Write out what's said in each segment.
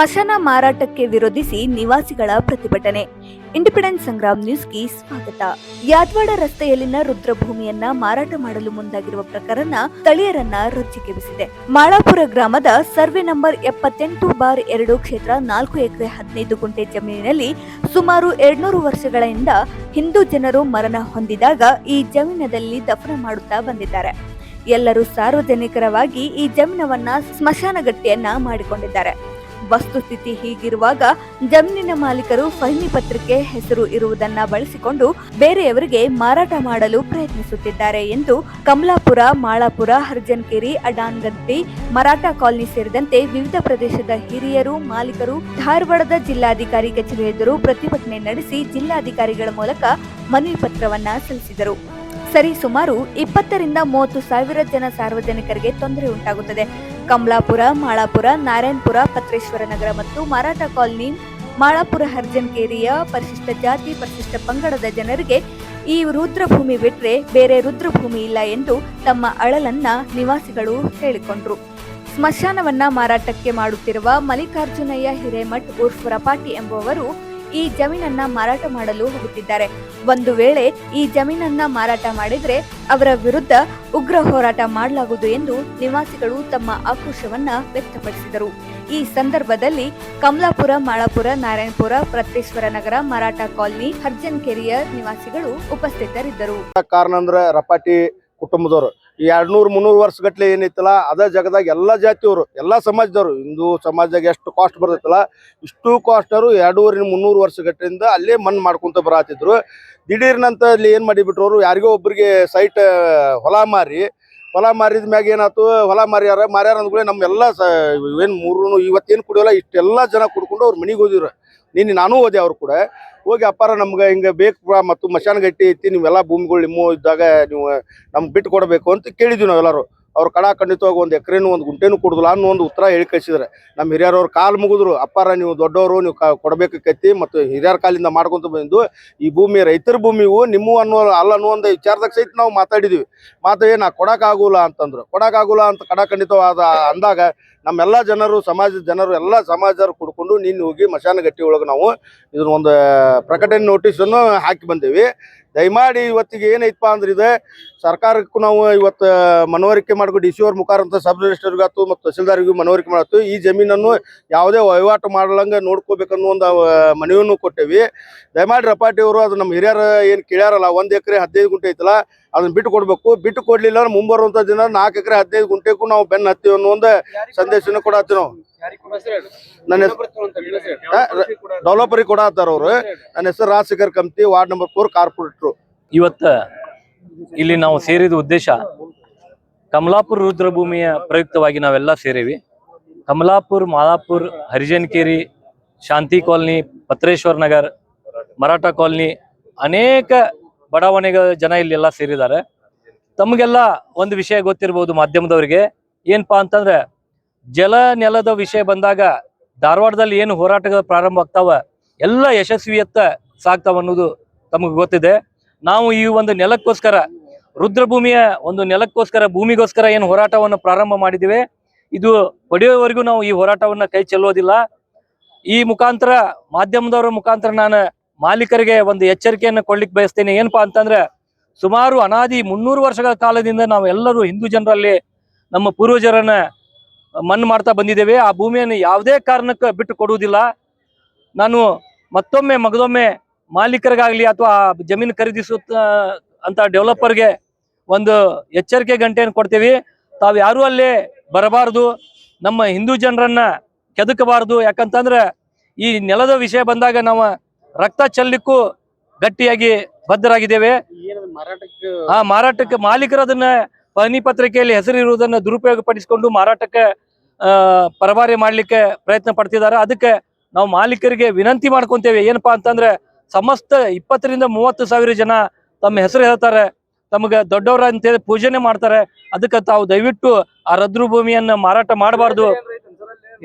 ಸ್ಮಶಾನ ಮಾರಾಟಕ್ಕೆ ವಿರೋಧಿಸಿ ನಿವಾಸಿಗಳ ಪ್ರತಿಭಟನೆ. ಇಂಡಿಪೆಂಡೆನ್ಸ್ ಸಂಗ್ರಾಮ್ ನ್ಯೂಸ್ಗೆ ಸ್ವಾಗತ. ಯಾದವಾಡ ರಸ್ತೆಯಲ್ಲಿನ ರುದ್ರಭೂಮಿಯನ್ನ ಮಾರಾಟ ಮಾಡಲು ಮುಂದಾಗಿರುವ ಪ್ರಕರಣ ಸ್ಥಳೀಯರನ್ನ ರೊಚ್ಚಿಗೆಬ್ಬಿಸಿದೆ. ಮಾಳಾಪುರ ಗ್ರಾಮದ ಸರ್ವೆ ನಂಬರ್ ಎಪ್ಪತ್ತೆಂಟು ಬಾರ್ ಎರಡು ಕ್ಷೇತ್ರ ನಾಲ್ಕು ಎಕರೆ ಹದಿನೈದು ಗುಂಟೆ ಜಮೀನಿನಲ್ಲಿ ಸುಮಾರು ಎರಡ್ನೂರು ವರ್ಷಗಳಿಂದ ಹಿಂದೂ ಜನರು ಮರಣ ಹೊಂದಿದಾಗ ಈ ಜಮೀನದಲ್ಲಿ ದಫನ ಮಾಡುತ್ತಾ ಬಂದಿದ್ದಾರೆ. ಎಲ್ಲರೂ ಸಾರ್ವಜನಿಕರವಾಗಿ ಈ ಜಮೀನವನ್ನ ಸ್ಮಶಾನಗಟ್ಟಿಯನ್ನ ಮಾಡಿಕೊಂಡಿದ್ದಾರೆ. ವಸ್ತುಸ್ಥಿತಿ ಹೀಗಿರುವಾಗ ಜಮೀನಿನ ಮಾಲೀಕರು ಫೈನಿ ಪತ್ರಕ್ಕೆ ಹೆಸರು ಇರುವುದನ್ನ ಬಳಸಿಕೊಂಡು ಬೇರೆಯವರಿಗೆ ಮಾರಾಟ ಮಾಡಲು ಪ್ರಯತ್ನಿಸುತ್ತಿದ್ದಾರೆ ಎಂದು ಕಮಲಾಪುರ, ಮಾಳಾಪುರ, ಹರ್ಜನ್ಕೇರಿ ಅಡಾನ್ಗಂತಿ ಮರಾಠ ಕಾಲನಿ ಸೇರಿದಂತೆ ವಿವಿಧ ಪ್ರದೇಶದ ಹಿರಿಯರು, ಮಾಲೀಕರು, ಧಾರವಾಡದ ಜಿಲ್ಲಾಧಿಕಾರಿ ಕಚೇರಿ ಎದುರು ಪ್ರತಿಭಟನೆ ನಡೆಸಿ ಜಿಲ್ಲಾಧಿಕಾರಿಗಳ ಮೂಲಕ ಮನವಿ ಪತ್ರವನ್ನ ಸಲ್ಲಿಸಿದರು. ಸರಿ, ಸುಮಾರು ಇಪ್ಪತ್ತರಿಂದ ಮೂವತ್ತು ಸಾವಿರ ಜನ ಸಾರ್ವಜನಿಕರಿಗೆ ತೊಂದರೆ ಉಂಟಾಗುತ್ತದೆ. ಕಮಲಾಪುರ, ಮಾಳಾಪುರ, ನಾರಾಯಣಪುರ, ಪತ್ರೇಶ್ವರ ನಗರ ಮತ್ತು ಮಾರಾಟ ಕಾಲೋನಿ ಮಾಳಾಪುರ ಹರ್ಜನ್ಕೇರಿಯ ಪರಿಶಿಷ್ಟ ಜಾತಿ, ಪರಿಶಿಷ್ಟ ಪಂಗಡದ ಜನರಿಗೆ ಈ ರುದ್ರಭೂಮಿ ಬಿಟ್ಟರೆ ಬೇರೆ ರುದ್ರಭೂಮಿ ಇಲ್ಲ ಎಂದು ತಮ್ಮ ಅಳಲನ್ನ ನಿವಾಸಿಗಳು ಹೇಳಿಕೊಂಡ್ರು. ಸ್ಮಶಾನವನ್ನ ಮಾರಾಟಕ್ಕೆ ಮಾಡುತ್ತಿರುವ ಮಲ್ಲಿಕಾರ್ಜುನಯ್ಯ ಹಿರೇಮಠ್ ಉರ್ಫ್ ರಪಾಟಿ ಎಂಬುವವರು ಈ ಜಮೀನನ್ನ ಮಾರಾಟ ಮಾಡಲು ಹೋಗುತ್ತಿದ್ದಾರೆ. ಒಂದು ವೇಳೆ ಈ ಜಮೀನನ್ನ ಮಾರಾಟ ಮಾಡಿದ್ರೆ ಅವರ ವಿರುದ್ಧ ಉಗ್ರ ಹೋರಾಟ ಮಾಡಲಾಗುವುದು ಎಂದು ನಿವಾಸಿಗಳು ತಮ್ಮ ಆಕ್ರೋಶವನ್ನ ವ್ಯಕ್ತಪಡಿಸಿದರು. ಈ ಸಂದರ್ಭದಲ್ಲಿ ಕಮಲಾಪುರ, ಮಾಳಾಪುರ, ನಾರಾಯಣಪುರ, ಪ್ರತ್ಯೇಶ್ವರ ನಗರ ಮರಾಠ ಕಾಲೋನಿ ಹರ್ಜನ್ ಕೆರಿಯ ನಿವಾಸಿಗಳು ಉಪಸ್ಥಿತರಿದ್ದರು. ಕಾರಣ ಅಂದ್ರೆ ರಪಾಟಿ ಕುಟುಂಬದವ್ರು. ಈ ಎರಡ್ನೂರ್, ಮುನ್ನೂರು ವರ್ಷ ಗಟ್ಲೆ ಏನೈತಲ್ಲ ಅದ ಜಗದಾಗ ಎಲ್ಲಾ ಜಾತಿಯವರು, ಎಲ್ಲಾ ಸಮಾಜದವರು, ಹಿಂದೂ ಸಮಾಜದಾಗ ಎಷ್ಟು ಕಾಸ್ಟ್ ಬರ್ತೈತಲ್ಲ, ಇಷ್ಟು ಕಾಸ್ಟ್ ಅವರು ಎರಡೂವರೆ ಮುನ್ನೂರು ವರ್ಷ ಗಟ್ಟರಿಂದ ಅಲ್ಲೇ ಮಣ್ಣು ಮಾಡ್ಕೊಂತ ಬರತ್ತಿದ್ರು ದಿಢೀರ್ನಂತ ಅಲ್ಲಿ ಏನ್ ಅವ್ರು, ಯಾರಿಗೋ ಒಬ್ಬರಿಗೆ ಸೈಟ್ ಹೊಲ ಮಾರಿ ಹೊಲ ಮಾರಿದ ಮ್ಯಾಗ ಏನಾಯ್ತು? ಹೊಲ ಮಾರ್ಯಾರ ಮಾರ್ಯಾರ ಅಂದ್ಗಳೇ ನಮ್ಮೆಲ್ಲ ಸ, ಏನ್ ಮೂರು ಇವತ್ತೇನು ಕುಡಿಯೋಲ್ಲ, ಇಷ್ಟೆಲ್ಲ ಜನ ಕುಡ್ಕೊಂಡು ಅವ್ರ ಮನೆಗೆ ಹೋದಿರು ನಿನ್ನೆ ನಾನು ಹೋದೆ ಅವ್ರು ಕೂಡ. ಹೋಗಿ ಅಪ್ಪಾರ ನಮ್ಗೆ ಹಿಂಗೆ ಬೇಕು ಮತ್ತು ಮಶಾನ್ ಗಟ್ಟಿ ಐತಿ, ನೀವೆಲ್ಲ ಭೂಮಿಗಳು ನಿಮ್ಮ ಇದ್ದಾಗ ನೀವು ನಮ್ಗೆ ಬಿಟ್ಟು ಕೊಡಬೇಕು ಅಂತ ಕೇಳಿದ್ವಿ ನಾವೆಲ್ಲರೂ. ಅವ್ರು ಕಡ ಖಂಡಿತವಾಗಿ ಒಂದು ಎಕರೆನೂ ಒಂದು ಗುಂಟೆನೂ ಕೊಡೋದಿಲ್ಲ ಅನ್ನೋ ಒಂದು ಉತ್ತರ ಹೇಳಿ ಕಳಿಸಿದ್ರೆ ನಮ್ಮ ಹಿರಿಯರವ್ರು ಕಾಲು ಮುಗಿದ್ರು, ಅಪ್ಪಾರ, ನೀವು ದೊಡ್ಡವರು, ನೀವು ಕ ಕೊಡಬೇಕೈತಿ ಮತ್ತು ಹಿರಿಯರ ಕಾಲಿಂದ ಮಾಡ್ಕೊಂತ ಬಂದು ಈ ಭೂಮಿ ರೈತರ ಭೂಮಿವು ನಿಮ್ಮ ಅನ್ನೋ ಅಲ್ಲ ಅನ್ನೋ ಒಂದು ವಿಚಾರದಾಗ ಸಹಿತ ನಾವು ಮಾತಾಡಿದ್ವಿ. ಮಾತು ನಾ ಕೊಡೋಕ್ಕಾಗಲ್ಲ ಅಂತಂದ್ರು. ಕೊಡೋಕ್ಕಾಗಲ್ಲ ಅಂತ ಕಡ ಖಂಡಿತವಾದ ಅಂದಾಗ ನಮ್ಮೆಲ್ಲ ಜನರು ಸಮಾಜದ ಜನರು, ಎಲ್ಲ ಸಮಾಜದವ್ರು ಕುಡ್ಕೊಂಡು ನಿನ್ನ ಹೋಗಿ ಮಶಾನ ಗಟ್ಟಿ ಒಳಗೆ ನಾವು ಇದನ್ನ ಒಂದು ಪ್ರಕಟಣೆ ನೋಟಿಸನ್ನು ಹಾಕಿ ಬಂದೇವಿ. ದಯಮಾಡಿ ಇವತ್ತಿಗೆ ಏನೈತಪ್ಪ ಅಂದ್ರೆ ಇದೆ, ಸರ್ಕಾರಕ್ಕೂ ನಾವು ಇವತ್ತು ಮನವರಿಕೆ ಮಾಡ್ಕೊಂಡು ಡಿ ಸಿ ಅವ್ರ ಮುಖಾಂತರ ಸಬ್ ರಿಜಿಸ್ಟರ್ಗಾತು ಮತ್ತು ತಹಸೀಲ್ದಾರ್ಗೂ ಮನವರಿಕೆ ಮಾಡತ್ತು ಈ ಜಮೀನನ್ನು ಯಾವುದೇ ವಹಿವಾಟು ಮಾಡಲಂಗ ನೋಡ್ಕೋಬೇಕನ್ನೋ ಒಂದು ಮನವಿಯನ್ನು ಕೊಟ್ಟೇವಿ. ದಯಮಾಡಿ ರಪಾಟಿ ಅವರು, ಅದು ನಮ್ಮ ಹಿರಿಯರು ಏನು ಕೇಳ್ಯಾರಲ್ಲ, ಒಂದು ಎಕರೆ ಹದಿನೈದು ಗುಂಟೆ ಐತಲ್ಲ ಅದನ್ನ ಬಿಟ್ಟು ಕೊಡ್ಬೇಕು. ಬಿಟ್ಟು ಕೊಡ್ಲಿಲ್ಲ ಅಂದ್ರೆ ಮುಂಬರುವಂತ ದಿನ ನಾಲ್ಕು ಎಕರೆ ಹದಿನೈದು ಗುಂಟೆಗೂ ನಾವು ಬೆನ್ನ ಹತ್ತೀವಿ ಅನ್ನೋ ಒಂದು ಸಂದೇಶನ ಕೊಡತ್ತೀವಿ ನಾವು. ನನ್ನ ಕೂಡ ಹತ್ತಾರ ಅವರು. ನನ್ನ ಹೆಸರು Rajashekhar Kamti ward number four corporator. ಇವತ್ತ ಇಲ್ಲಿ ನಾವು ಸೇರಿದ ಉದ್ದೇಶ ಕಮಲಾಪುರ ರುದ್ರಭೂಮಿಯ ಪ್ರಯುಕ್ತವಾಗಿ ನಾವೆಲ್ಲ ಸೇರಿವಿ. ಕಮಲಾಪುರ್ ಮಾಲಾಪುರ್ ಹರಿಜನಕೇರಿ ಶಾಂತಿ ಕಾಲನಿ ಪತ್ರೇಶ್ವರ್ ನಗರ್ ಮರಾಠ ಕಾಲನಿ ಅನೇಕ ಬಡಾವಣೆಗಳ ಜನ ಇಲ್ಲೆಲ್ಲ ಸೇರಿದ್ದಾರೆ. ತಮಗೆಲ್ಲ ಒಂದು ವಿಷಯ ಗೊತ್ತಿರ್ಬೋದು ಮಾಧ್ಯಮದವರಿಗೆ. ಏನಪ್ಪಾ ಅಂತಂದ್ರೆ, ಜಲ ನೆಲದ ವಿಷಯ ಬಂದಾಗ ಧಾರವಾಡದಲ್ಲಿ ಏನು ಹೋರಾಟಗಳು ಪ್ರಾರಂಭ ಆಗ್ತಾವ, ಎಲ್ಲ ಯಶಸ್ವಿಯತ್ತ ಸಾಗ್ತಾವ ಅನ್ನೋದು ತಮಗೆ ಗೊತ್ತಿದೆ. ನಾವು ಈ ಒಂದು ನೆಲಕ್ಕೋಸ್ಕರ, ರುದ್ರಭೂಮಿಯ ಒಂದು ನೆಲಕ್ಕೋಸ್ಕರ, ಭೂಮಿಗೋಸ್ಕರ ಏನು ಹೋರಾಟವನ್ನು ಪ್ರಾರಂಭ ಮಾಡಿದಿವೆ. ಇದು ಪಡೆಯುವವರೆಗೂ ನಾವು ಈ ಹೋರಾಟವನ್ನ ಕೈ ಚೆಲ್ಲೋದಿಲ್ಲ. ಈ ಮುಖಾಂತರ, ಮಾಧ್ಯಮದವರ ಮುಖಾಂತರ ನಾನು ಮಾಲೀಕರಿಗೆ ಒಂದು ಎಚ್ಚರಿಕೆಯನ್ನು ಕೊಡ್ಲಿಕ್ಕೆ ಬಯಸ್ತೇನೆ. ಏನಪ್ಪಾ ಅಂತಂದ್ರೆ ಸುಮಾರು ಅನಾದಿ ಮುನ್ನೂರು ವರ್ಷಗಳ ಕಾಲದಿಂದ ನಾವು ಎಲ್ಲರೂ ಹಿಂದೂ ಜನರಲ್ಲಿ ನಮ್ಮ ಪೂರ್ವಜರನ್ನ ಮಣ್ಣು ಮಾಡ್ತಾ ಬಂದಿದ್ದೇವೆ. ಆ ಭೂಮಿಯನ್ನು ಯಾವುದೇ ಕಾರಣಕ್ಕೆ ಬಿಟ್ಟು ಕೊಡುವುದಿಲ್ಲ. ನಾನು ಮತ್ತೊಮ್ಮೆ ಮಗದೊಮ್ಮೆ ಮಾಲೀಕರಿಗಾಗ್ಲಿ ಅಥವಾ ಜಮೀನು ಖರೀದಿಸುತ್ತ ಅಂತ ಡೆವಲಪರ್ಗೆ ಒಂದು ಎಚ್ಚರಿಕೆ ಗಂಟೆಯನ್ನು ಕೊಡ್ತೀವಿ. ತಾವು ಯಾರೂ ಅಲ್ಲೇ ಬರಬಾರದು. ನಮ್ಮ ಹಿಂದೂ ಜನರನ್ನ ಕೆದಕಬಾರದು. ಯಾಕಂತಂದ್ರೆ ಈ ನೆಲದ ವಿಷಯ ಬಂದಾಗ ನಾವು ರಕ್ತ ಚೆಲ್ಲಿಕ್ಕೂ ಗಟ್ಟಿಯಾಗಿ ಬದ್ಧರಾಗಿದ್ದೇವೆ. ಆ ಮಾರಾಟಕ್ಕೆ ಮಾಲೀಕರು ಅದನ್ನ ಪನಿ ಪತ್ರಿಕೆಯಲ್ಲಿ ಹೆಸರಿರುವುದನ್ನು ದುರುಪಯೋಗ ಪಡಿಸಿಕೊಂಡು ಮಾರಾಟಕ್ಕೆ ಪರಭಾರಿ ಮಾಡಲಿಕ್ಕೆ ಮಾಡ್ಲಿಕ್ಕೆ ಪ್ರಯತ್ನ ಪಡ್ತಿದ್ದಾರೆ. ಅದಕ್ಕೆ ನಾವು ಮಾಲೀಕರಿಗೆ ವಿನಂತಿ ಮಾಡ್ಕೊಂತೇವೆ. ಏನಪ್ಪಾ ಅಂತಂದ್ರೆ ಸಮಸ್ತ ಇಪ್ಪತ್ತರಿಂದ ಮೂವತ್ತು ಸಾವಿರ ಜನ ತಮ್ಮ ಹೆಸರು ಹೇಳ್ತಾರೆ. ತಮಗೆ ದೊಡ್ಡವರ ಅಂತೇಳಿ ಪೂಜೆನೆ ಮಾಡ್ತಾರೆ. ಅದಕ್ಕೆ ತಾವು ದಯವಿಟ್ಟು ಆ ರದ್ರು ಭೂಮಿಯನ್ನು ಮಾರಾಟ ಮಾಡಬಾರ್ದು.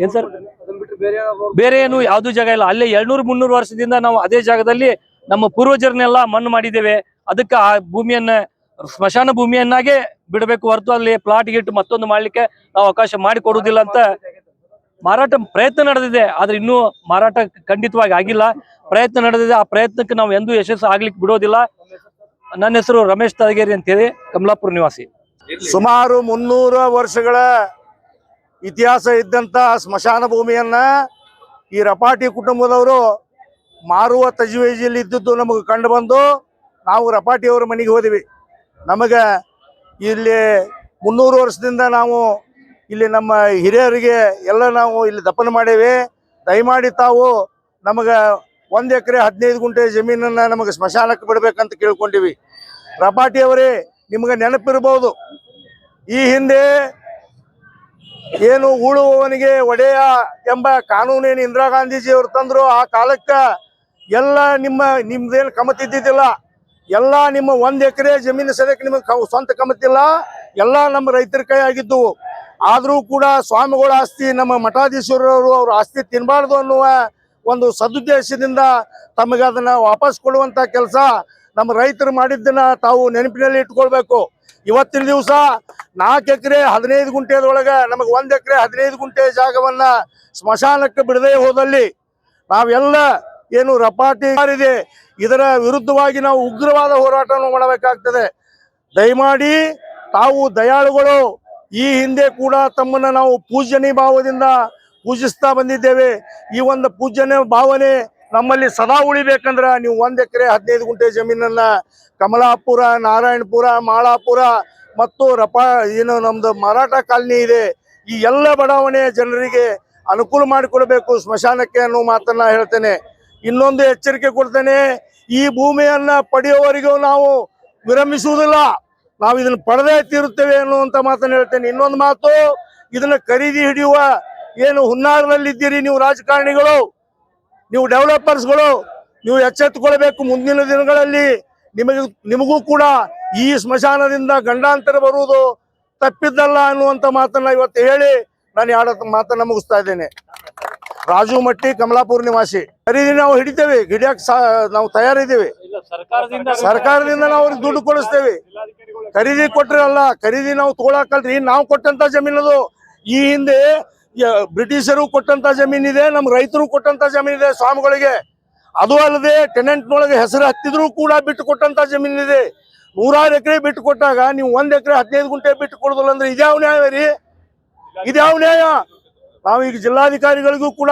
ಏನ್ ಸರ್? ಬೇರೆ ಏನು ಯಾವ್ದು ಜಾಗ ಇಲ್ಲ. ಅಲ್ಲೇ ಎರಡ್ನೂರು ಮುನ್ನೂರು ವರ್ಷದಿಂದ ನಾವು ಅದೇ ಜಾಗದಲ್ಲಿ ನಮ್ಮ ಪೂರ್ವಜರನ್ನೆಲ್ಲ ಮಣ್ಣು ಮಾಡಿದ್ದೇವೆ. ಅದಕ್ಕೆ ಆ ಭೂಮಿಯನ್ನ ಸ್ಮಶಾನ ಭೂಮಿಯನ್ನಾಗೆ ಬಿಡಬೇಕು. ಹೊರತು ಅಲ್ಲಿ ಪ್ಲಾಟ್ ಗಿಟ್ ಮತ್ತೊಂದು ಮಾಡ್ಲಿಕ್ಕೆ ನಾವು ಅವಕಾಶ ಮಾಡಿ ಕೊಡುವುದಿಲ್ಲ ಅಂತ ಮಾರಾಟ ಪ್ರಯತ್ನ ನಡೆದಿದೆ. ಆದ್ರೆ ಇನ್ನೂ ಮಾರಾಟ ಖಂಡಿತವಾಗಿ ಆಗಿಲ್ಲ. ಪ್ರಯತ್ನ ನಡೆದಿದೆ. ಆ ಪ್ರಯತ್ನಕ್ಕೆ ನಾವು ಎಂದೂ ಯಶಸ್ಸು ಆಗ್ಲಿಕ್ಕೆ ಬಿಡೋದಿಲ್ಲ. ನನ್ನ ಹೆಸರು ರಮೇಶ್ ತಾಳಗೇರಿ ಅಂತೇಳಿ. ಕಮಲಾಪುರ ನಿವಾಸಿ. ಸುಮಾರು ಮುನ್ನೂರು ವರ್ಷಗಳ ಇತಿಹಾಸ ಇದ್ದಂತ ಸ್ಮಶಾನ ಭೂಮಿಯನ್ನ ಈ ರಪಾಟಿ ಕುಟುಂಬದವರು ಮಾರುವ ತಜವೇಜಿಯಲ್ಲಿ ಇದ್ದದ್ದು ನಮಗೆ ಕಂಡು ಬಂದು ನಾವು ರಪಾಟಿಯವರ ಮನೆಗೆ ಹೋದಿವಿ. ನಮಗೆ ಇಲ್ಲಿ ಮುನ್ನೂರು ವರ್ಷದಿಂದ ನಾವು ಇಲ್ಲಿ ನಮ್ಮ ಹಿರಿಯರಿಗೆ ಎಲ್ಲ ನಾವು ಇಲ್ಲಿ ದಪ್ಪನ ಮಾಡೇವಿ. ದಯಮಾಡಿ ತಾವು ನಮಗೆ ಒಂದು ಎಕರೆ ಹದಿನೈದು ಗುಂಟೆ ಜಮೀನನ್ನು ನಮಗೆ ಸ್ಮಶಾನಕ್ಕೆ ಬಿಡಬೇಕಂತ ಕೇಳ್ಕೊಂಡಿವಿ. ರಪಾಟಿಯವರೇ ನಿಮಗೆ ನೆನಪಿರ್ಬೋದು. ಈ ಹಿಂದೆ ಏನು ಉಳುವವನಿಗೆ ಒಡೆಯ ಎಂಬ ಕಾನೂನೇನು ಇಂದಿರಾ ಗಾಂಧೀಜಿ ಅವರು ತಂದ್ರು ಆ ಕಾಲಕ್ಕೆ ಎಲ್ಲ ನಿಮ್ಮ, ನಿಮ್ದೇನು ಕಮತಿದ್ದಿದ್ದಿಲ್ಲ ಎಲ್ಲ ನಿಮ್ಮ ಒಂದ್ ಎಕರೆ ಜಮೀನು ಸದ್ಯಕ್ಕೆ ನಿಮಗೆ ಸ್ವಂತ ಕಮತಿಲ್ಲ ಎಲ್ಲ ನಮ್ಮ ರೈತರ ಕೈ ಆಗಿದ್ದವು ಆದರೂ ಕೂಡ ಸ್ವಾಮಿಗಳ ಆಸ್ತಿ, ನಮ್ಮ ಮಠಾಧೀಶ್ವರರು ಅವ್ರ ಆಸ್ತಿ ತಿನ್ನಬಾರ್ದು ಅನ್ನುವ ಒಂದು ಸದುದ್ದೇಶದಿಂದ ತಮಗೆ ಅದನ್ನ ವಾಪಸ್ ಕೊಡುವಂತ ಕೆಲಸ ನಮ್ಮ ರೈತರು ಮಾಡಿದ್ದನ್ನ ತಾವು ನೆನಪಿನಲ್ಲಿ ಇಟ್ಕೊಳ್ಬೇಕು. ಇವತ್ತಿನ ದಿವಸ ನಾಲ್ಕು ಎಕರೆ ಹದಿನೈದು ಗುಂಟೆದೊಳಗೆ ನಮಗೆ ಒಂದು ಎಕರೆ ಹದಿನೈದು ಗುಂಟೆ ಜಾಗವನ್ನ ಸ್ಮಶಾನಕ್ಕೆ ಬಿಡದೆ ಹೋದಲ್ಲಿ ನಾವೆಲ್ಲ ಏನು ರಪಾಟಿ ಇದೆ ಇದರ ವಿರುದ್ಧವಾಗಿ ನಾವು ಉಗ್ರವಾದ ಹೋರಾಟವನ್ನು ಮಾಡಬೇಕಾಗ್ತದೆ. ದಯಮಾಡಿ ತಾವು ದಯಾಳುಗಳು, ಈ ಹಿಂದೆ ಕೂಡ ತಮ್ಮನ್ನ ನಾವು ಪೂಜನೀಯ ಭಾವದಿಂದ ಪೂಜಿಸ್ತಾ ಬಂದಿದ್ದೇವೆ. ಈ ಒಂದು ಪೂಜನೆ ಭಾವನೆ ನಮ್ಮಲ್ಲಿ ಸದಾ ಉಳಿಬೇಕಂದ್ರ ನೀವು ಒಂದ್ ಎಕರೆ ಹದಿನೈದು ಗುಂಟೆ ಜಮೀನನ್ನ ಕಮಲಾಪುರ, ನಾರಾಯಣಪುರ, ಮಾಳಾಪುರ ಮತ್ತು ರಪ, ಏನು ನಮ್ದು ಮಾರಾಟ ಕಾಲನಿ ಇದೆ. ಈ ಎಲ್ಲ ಬಡಾವಣೆಯ ಜನರಿಗೆ ಅನುಕೂಲ ಮಾಡಿಕೊಡ್ಬೇಕು ಸ್ಮಶಾನಕ್ಕೆ ಅನ್ನೋ ಮಾತನ್ನ ಹೇಳ್ತೇನೆ. ಇನ್ನೊಂದು ಎಚ್ಚರಿಕೆ ಕೊಡ್ತೇನೆ, ಈ ಭೂಮಿಯನ್ನ ಪಡೆಯುವವರೆಗೂ ನಾವು ವಿರಮಿಸುವುದಿಲ್ಲ. ನಾವು ಇದನ್ನ ಪಡೆದೇ ತೀರುತ್ತೇವೆ ಅನ್ನುವಂತ ಮಾತನ್ನ ಹೇಳ್ತೇನೆ. ಇನ್ನೊಂದು ಮಾತು, ಇದನ್ನ ಖರೀದಿ ಹಿಡಿಯುವ ಏನು ಹುನ್ನಾರದಲ್ಲಿದ್ದೀರಿ ನೀವು ರಾಜಕಾರಣಿಗಳು. ನೀವು ಡೆವಲಪರ್ಸ್ಗಳು ನೀವು ಎಚ್ಚೆತ್ತುಕೊಳ್ಬೇಕು ಮುಂದಿನ ದಿನಗಳಲ್ಲಿ. ನಿಮಗೆ, ನಿಮಗೂ ಕೂಡ ಈ ಸ್ಮಶಾನದಿಂದ ಗಂಡಾಂತರ ಬರುವುದು ತಪ್ಪಿದ್ದಲ್ಲ ಅನ್ನುವಂತ ಮಾತನ್ನ ಇವತ್ತು ಹೇಳಿ ನಾನು ಎರಡು ಮಾತನ್ನ ಮುಗಿಸ್ತಾ ಇದ್ದೇನೆ. ರಾಜು ಮಟ್ಟಿ, ಕಮಲಾಪುರ ನಿವಾಸಿ. ಖರೀದಿ ನಾವು ಹಿಡಿತೇವೆ, ಹಿಡಿಯಕ್ ನಾವು ತಯಾರಿದ್ದೇವೆ. ಸರ್ಕಾರದಿಂದ ನಾವು ಅವ್ರಿಗೆ ದುಡ್ಡು ಕೊಡಿಸ್ತೇವೆ. ಖರೀದಿ ಕೊಟ್ರೆ ಅಲ್ಲ, ಖರೀದಿ ನಾವು ತಗೊಳಕಲ್ರಿ ನಾವು ಕೊಟ್ಟಂತ ಜಮೀನದು. ಈ ಹಿಂದೆ ಬ್ರಿಟಿಷರು ಕೊಟ್ಟಂತ ಜಮೀನಿದೆ ನಮ್ಮ ರೈತರು ಕೊಟ್ಟಂತ ಜಮೀನಿದೆ, ಸ್ವಾಮಿಗಳಿಗೆ. ಅದು ಅಲ್ಲದೆ ಟೆನೆಂಟ್ನೊಳಗೆ ಹೆಸರು ಹತ್ತಿದ್ರು ಕೂಡ ಬಿಟ್ಟು ಕೊಟ್ಟಂತ ಜಮೀನಿದೆ. ನೂರಾರು ಎಕರೆ ಬಿಟ್ಟು ಕೊಟ್ಟಾಗ ನೀವು ಒಂದ್ ಎಕರೆ ಹದಿನೈದು ಗುಂಟೆ ಬಿಟ್ಟು ಕೊಡೋದಿಲ್ಲ ಅಂದ್ರೆ ಇದ್ಯಾವ ನ್ಯಾಯ ರೀ? ಇದ್ಯಾವ ನ್ಯಾಯ? ನಾವು ಈಗ ಜಿಲ್ಲಾಧಿಕಾರಿಗಳಿಗೂ ಕೂಡ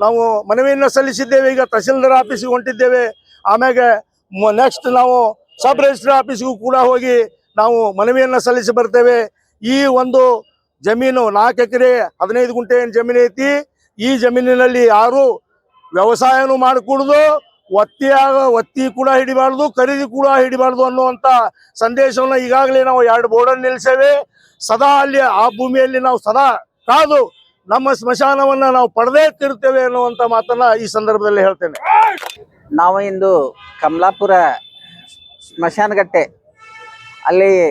ನಾವು ಮನವಿಯನ್ನ ಸಲ್ಲಿಸಿದ್ದೇವೆ, ಈಗ ತಹಸೀಲ್ದಾರ್ ಆಫೀಸಿಗೆ ಹೊಂಟಿದ್ದೇವೆ. ಆಮ್ಯಾಗ ನೆಕ್ಸ್ಟ್ ನಾವು ಸಬ್ ರಿಜಿಸ್ಟರ್ ಆಫೀಸ್ಗೂ ಕೂಡ ಹೋಗಿ ನಾವು ಮನವಿಯನ್ನ ಸಲ್ಲಿಸಿ ಬರ್ತೇವೆ. ಈ ಒಂದು ಜಮೀನು ನಾಲ್ಕು ಎಕರೆ ಹದಿನೈದು ಗುಂಟೆ ಏನು ಜಮೀನು ಐತಿ, ಈ ಜಮೀನಿನಲ್ಲಿ ಯಾರು ವ್ಯವಸಾಯನೂ ಮಾಡಕೂಡುದು, ಒತ್ತಿ ಆಗ- ಒತ್ತಿ ಕೂಡ ಹಿಡಿಬಾರ್ದು, ಖರೀದಿ ಕೂಡ ಹಿಡಿಬಾರ್ದು ಅನ್ನುವಂತ ಸಂದೇಶವನ್ನು ಈಗಾಗಲೇ ನಾವು ಎರಡು ಬೋರ್ಡನ್ನು ನಿಲ್ಲಿಸೇವೆ. ಸದಾ ಅಲ್ಲಿ ಆ ಭೂಮಿಯಲ್ಲಿ ನಾವು ಸದಾ ಕಾದು ನಮ್ಮ ಸ್ಮಶಾನವನ್ನ ನಾವು ಪಡೆದೇ ತಿರುತ್ತೇವೆ ಅನ್ನುವಂಥ ಮಾತನ್ನ ಈ ಸಂದರ್ಭದಲ್ಲಿ ಹೇಳ್ತೇನೆ. ನಾವು ಇಂದು ಕಮಲಾಪುರ ಸ್ಮಶಾನಗಟ್ಟೆ ಅಲ್ಲಿ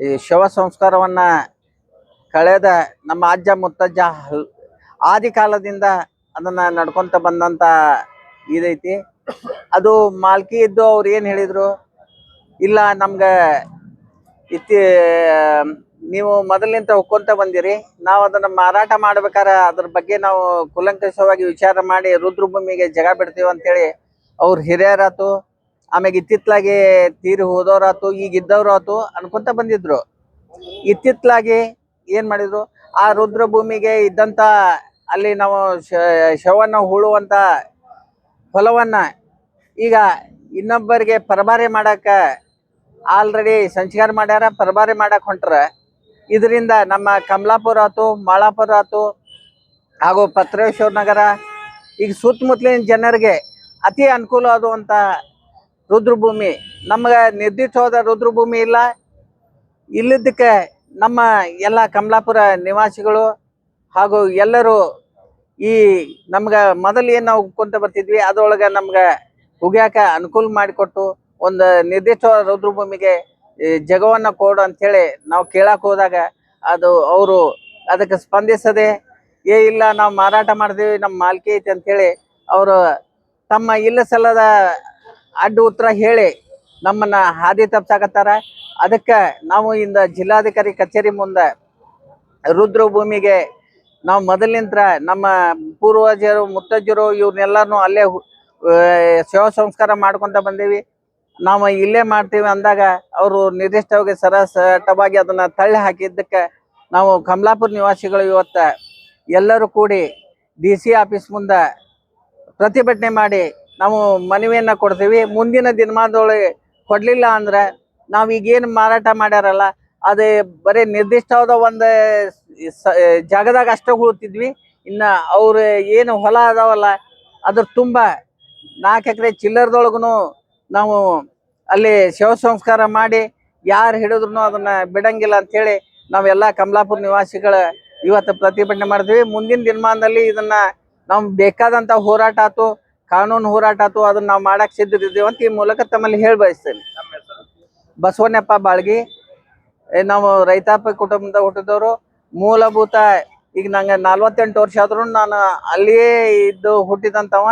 ಈ ಶವ ಸಂಸ್ಕಾರವನ್ನ ಕಳೆದ ನಮ್ಮ ಅಜ್ಜ ಮುತ್ತಜ್ಜ ಆದಿ ಕಾಲದಿಂದ ಅದನ್ನ ನಡ್ಕೊಂತ ಬಂದಂತ ಇದೈತಿ. ಅದು ಮಾಲ್ಕಿ ಇದ್ದು ಅವ್ರು ಏನ್ ಹೇಳಿದ್ರು? ಇಲ್ಲ, ನಮ್ಗ ಇತ್ತಿ, ನೀವು ಮೊದಲಿನಿಂದ ಒಕ್ಕೊಂತ ಬಂದಿರಿ. ನಾವು ಅದನ್ನ ಮಾರಾಟ ಮಾಡ್ಬೇಕಾರೆ ಅದ್ರ ಬಗ್ಗೆ ನಾವು ಕುಲಂಕಷವಾಗಿ ವಿಚಾರ ಮಾಡಿ ರುದ್ರಭೂಮಿಗೆ ಜಗ ಬಿಡ್ತೀವಿ ಅಂತೇಳಿ ಅವ್ರ ಹಿರಿಯರಾತು, ಆಮ್ಯಾಗ ಇತ್ತಿತ್ಲಾಗಿ ತೀರಿ ಹೋದವ್ರಾತು ಈಗ ಇದ್ದವ್ರಾತು ಅನ್ಕೊಂತ ಬಂದಿದ್ರು. ಇತ್ತಿತ್ಲಾಗಿ ಏನ್ ಮಾಡಿದ್ರು? ಆ ರುದ್ರಭೂಮಿಗೆ ಇದ್ದಂತ ಅಲ್ಲಿ ನಾವು ಶವನ್ನ ಹೂಳುವಂತ ಹೊಲವನ್ನ ಈಗ ಇನ್ನೊಬ್ಬರಿಗೆ ಪರಭಾರೆ ಮಾಡಕ ಆಲ್ರೆಡಿ ಸಂಸ್ಕಾರ ಮಾಡ್ಯಾರ, ಪರಭಾರೆ ಮಾಡಕ್ ಹೊಂಟ್ರ. ಇದರಿಂದ ನಮ್ಮ ಕಮಲಾಪುರ ಆತು, ಮಾಳಾಪುರ ಆತು, ಹಾಗೂ ಪತ್ರೇಶ್ವರ ನಗರ, ಈಗ ಸುತ್ತಮುತ್ತಲಿನ ಜನರಿಗೆ ಅತಿ ಅನುಕೂಲ ಆದುವಂತ ರುದ್ರಭೂಮಿ. ನಮಗೆ ನಿರ್ದಿಷ್ಟವಾದ ರುದ್ರಭೂಮಿ ಇಲ್ಲ. ಇಲ್ಲಿದ್ದಕ್ಕೆ ನಮ್ಮ ಎಲ್ಲ ಕಮಲಾಪುರ ನಿವಾಸಿಗಳು ಹಾಗೂ ಎಲ್ಲರೂ ಈ ನಮ್ಗೆ ಮೊದಲು ಏನು ನಾವು ಕೊಂತ ಬರ್ತಿದ್ವಿ, ಅದರೊಳಗೆ ನಮ್ಗೆ ಹುಗ್ಯಾಕ ಅನುಕೂಲ ಮಾಡಿಕೊಟ್ಟು ಒಂದು ನಿರ್ದಿಷ್ಟವಾದ ರುದ್ರಭೂಮಿಗೆ ಜಗವನ್ನು ಕೊಡು ಅಂತೇಳಿ ನಾವು ಕೇಳಕ್ಕೆ ಹೋದಾಗ ಅದು ಅವರು ಅದಕ್ಕೆ ಸ್ಪಂದಿಸದೆ, ಏ ಇಲ್ಲ ನಾವು ಮಾರಾಟ ಮಾಡಿದೀವಿ ನಮ್ಮ ಮಾಲ್ಕಿ ಐತಿ ಅಂತೇಳಿ ಅವರು ತಮ್ಮ ಇಲ್ಲ ಸಲ್ಲದ ಅಡ್ಡ ಉತ್ತರ ಹೇಳಿ ನಮ್ಮನ್ನ ಹಾದಿ ತಪ್ಸಾಕತ್ತಾರ. ಅದಕ್ಕೆ ನಾವು ಇಂದ ಜಿಲ್ಲಾಧಿಕಾರಿ ಕಚೇರಿ ಮುಂದೆ ರುದ್ರ ಭೂಮಿಗೆ ನಾವು ಮೊದಲಿನಿಂದ ನಮ್ಮ ಪೂರ್ವಜರು, ಮುತ್ತಜ್ಜರು ಇವ್ರನ್ನೆಲ್ಲರೂ ಅಲ್ಲೇ ಸೇವ ಸಂಸ್ಕಾರ ಮಾಡ್ಕೊಂತ ಬಂದೀವಿ. ನಾವು ಇಲ್ಲೇ ಮಾಡ್ತೀವಿ ಅಂದಾಗ ಅವರು ನಿರ್ದಿಷ್ಟವಾಗಿ ಸರಸಟವಾಗಿ ಅದನ್ನ ತಳ್ಳಿ ಹಾಕಿದ್ದಕ್ಕೆ ನಾವು ಕಮಲಾಪುರ ನಿವಾಸಿಗಳು ಇವತ್ತ ಎಲ್ಲರೂ ಕೂಡಿ ಡಿ ಸಿ ಆಫೀಸ್ ಮುಂದೆ ಪ್ರತಿಭಟನೆ ಮಾಡಿ ನಾವು ಮನವಿಯನ್ನು ಕೊಡ್ತೀವಿ. ಮುಂದಿನ ದಿನಮಾನದೊಳಗೆ ಕೊಡಲಿಲ್ಲ ಅಂದ್ರೆ ನಾವ್ ಈಗೇನು ಮಾರಾಟ ಮಾಡ್ಯಾರಲ್ಲ, ಅದೇ ಬರೀ ನಿರ್ದಿಷ್ಟವಾದ ಒಂದು ಜಾಗದಾಗ ಅಷ್ಟೇ ಉಳ್ತಿದ್ವಿ ಇನ್ನ ಅವ್ರ ಏನು ಹೊಲ ಅದಾವಲ್ಲ, ಅದ್ರ ತುಂಬಾ ನಾಲ್ಕು ಎಕರೆ ಚಿಲ್ಲರ್ದೊಳಗೂ ನಾವು ಅಲ್ಲಿ ಶವ ಸಂಸ್ಕಾರ ಮಾಡಿ ಯಾರು ಹಿಡಿದ್ರು ಅದನ್ನ ಬಿಡಂಗಿಲ್ಲ ಅಂತೇಳಿ ನಾವೆಲ್ಲ ಕಮಲಾಪುರ ನಿವಾಸಿಗಳ ಇವತ್ತು ಪ್ರತಿಭಟನೆ ಮಾಡ್ತೀವಿ ಮುಂದಿನ ದಿನಮಾನದಲ್ಲಿ ಇದನ್ನ ನಾವು ಬೇಕಾದಂತ ಹೋರಾಟ ಆತು, ಕಾನೂನು ಹೋರಾಟ ಆತು, ಅದನ್ನ ನಾವು ಮಾಡಕ್ ಸಿದ್ಧರಿದ್ದೀವಿ ಅಂತ ಈ ಮೂಲಕ ತಮ್ಮಲ್ಲಿ ಹೇಳಿ ಬಯಸ್ತೇನೆ. ಬಸವಣ್ಣಪ್ಪ ಬಾಳ್ಗಿ. ನಾವು ರೈತಾಪಿ ಕುಟುಂಬದ ಹುಟ್ಟಿದವರು ಮೂಲಭೂತ, ಈಗ ನಂಗೆ ನಲವತ್ತೆಂಟು ವರ್ಷ ಆದ್ರೂ ನಾನು ಅಲ್ಲಿಯೇ ಇದ್ದು ಹುಟ್ಟಿದಂತವ